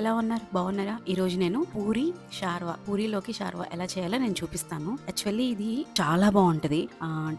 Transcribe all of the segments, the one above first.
ఎలా ఉన్నారు? బాగున్నారా? ఈ రోజు నేను పూరి షార్వా పూరిలోకి షార్వా ఎలా చేయాలో నేను చూపిస్తాను. యాక్చువల్లీ ఇది చాలా బాగుంటది.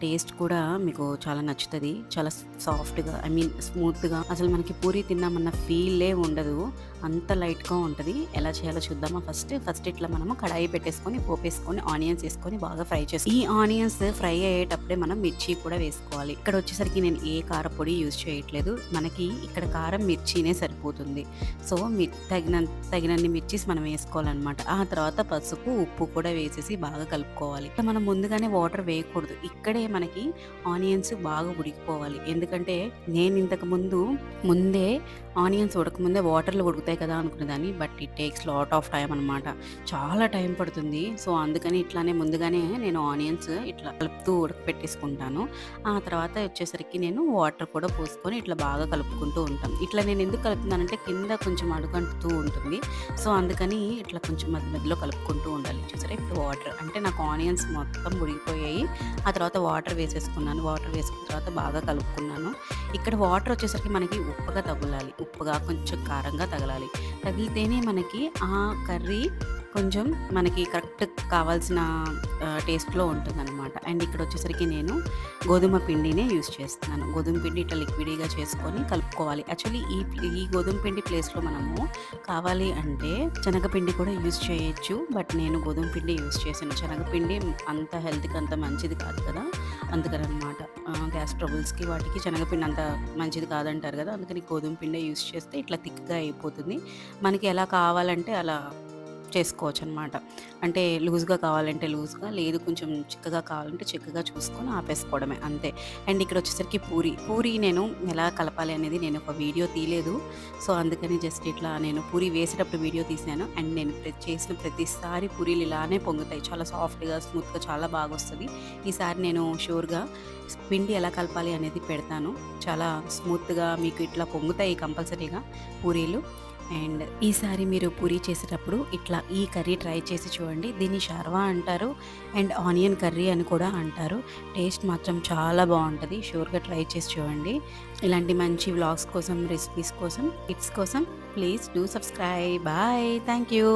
టేస్ట్ కూడా మీకు చాలా నచ్చుతుంది. చాలా సాఫ్ట్గా ఐ మీన్ స్మూత్గా అసలు మనకి పూరి తిన్నామన్న ఫీలే ఉండదు. అంత లైట్గా ఉంటది. ఎలా చేయాలో చూద్దామా ఫస్ట్. ఫస్ట్ ఇట్లా మనము కడాయి పెట్టేసుకొని పోపేసుకొని ఆనియన్స్ వేసుకొని బాగా ఫ్రై చేసి ఈ ఆనియన్స్ ఫ్రై అయ్యేటప్పుడే మనం మిర్చి కూడా వేసుకోవాలి. ఇక్కడ వచ్చేసరికి నేను ఏ కారపొడి యూజ్ చేయట్లేదు. మనకి ఇక్కడ కారం మిర్చినే సరిపోతుంది. సో మీ తగిన తగినన్ని మిర్చిస్ మనం వేసుకోవాలన్నమాట. ఆ తర్వాత పసుపు ఉప్పు కూడా వేసేసి బాగా కలుపుకోవాలి. మనం ముందుగానే వాటర్ వేయకూడదు. ఇక్కడే మనకి ఆనియన్స్ బాగా ఉడికిపోవాలి. ఎందుకంటే నేను ఇంతకు ముందు ముందే ఆనియన్స్ ఉడకముందే వాటర్లో ఉడుకుతాయి కదా అనుకునేదాన్ని but it takes lot of time అనమాట చాలా టైం పడుతుంది. సో అందుకని ఇట్లానే ముందుగానే నేను ఆనియన్స్ ఇట్లా కలుపుతూ ఉడకపెట్టేసుకుంటాను. ఆ తర్వాత వచ్చేసరికి నేను వాటర్ కూడా పోసుకొని ఇట్లా బాగా కలుపుకుంటూ ఉంటాం ఇట్లా నేను ఎందుకు కలుపుతున్నానంటే కింద కొంచెం అడుగంటుతూ ఉంటుంది. సో అందుకని ఇట్లా కొంచెం మధ్య మధ్యలో కలుపుకుంటూ ఉండాలి. చూసారా? ఇప్పుడు వాటర్ అంటే నాకు ఆనియన్స్ మొత్తం ఉడికిపోయాయి ఆ తర్వాత వాటర్ వేసేసుకున్నాను. వాటర్ వేసుకున్న తర్వాత బాగా కలుపుకున్నాను. ఇక్కడ వాటర్ వచ్చేసరికి మనకి ఉప్పగా తగులాలి. ఉప్పుగా కొంచెం కారంగా తగలాలి. తగిలితేనే మనకి ఆ కర్రీ కొంచెం మనకి కరెక్ట్ కావాల్సిన టేస్ట్లో ఉంటుందన్నమాట. అండ్ ఇక్కడ వచ్చేసరికి నేను గోధుమ పిండినే యూస్ చేస్తున్నాను. గోధుమ పిండి ఇట్లా లిక్విడ్గా చేసుకొని కలుపుకోవాలి. యాక్చువల్లీ ఈ ఈ గోధుమ పిండి ప్లేస్లో మనము కావాలి అంటే శనగపిండి కూడా యూస్ చేయొచ్చు. బట్ నేను గోధుమ పిండి యూస్ చేశాను. శనగపిండి అంత హెల్త్కి అంత మంచిది కాదు కదా? అందుకని అనమాట గ్యాస్ ట్రబుల్స్కి వాటికి శనగపిండి అంత మంచిది కాదంటారు కదా? అందుకని గోధుమ పిండి యూస్ చేస్తే ఇట్లా థిక్గా అయిపోతుంది. మనకి ఎలా కావాలంటే అలా చేసుకోవచ్చు అనమాట అంటే లూజ్గా కావాలంటే లూజ్గా లేదు కొంచెం చిక్కగా కావాలంటే చిక్కగా చూసుకొని ఆపేసుకోవడమే అంతే. అండ్ ఇక్కడ వచ్చేసరికి పూరి. పూరి నేను ఎలా కలపాలి అనేది నేను ఒక వీడియో తీయలేదు. సో అందుకని జస్ట్ ఇట్లా నేను పూరి వేసేటప్పుడు వీడియో తీసాను. అండ్ నేను చేసిన ప్రతిసారి పూరీలు ఇలానే పొంగుతాయి. చాలా సాఫ్ట్గా స్మూత్గా చాలా బాగా వస్తుంది ఈసారి నేను షూర్గా పిండి ఎలా కలపాలి అనేది పెడతాను. చాలా స్మూత్గా మీకు ఇట్లా పొంగుతాయి కంపల్సరీగా పూరీలు. అండ్ ఈసారి మీరు పూరీ చేసేటప్పుడు ఇట్లా ఈ కర్రీ ట్రై చేసి చూడండి. దీన్ని షర్వా అంటారు అండ్ ఆనియన్ కర్రీ అని కూడా అంటారు. టేస్ట్ మాత్రం చాలా బాగుంటుంది. షూర్గా ట్రై చేసి చూడండి. ఇలాంటి మంచి వ్లాగ్స్ కోసం రెసిపీస్ కోసం టిప్స్ కోసం please do subscribe. Bye. Thank you.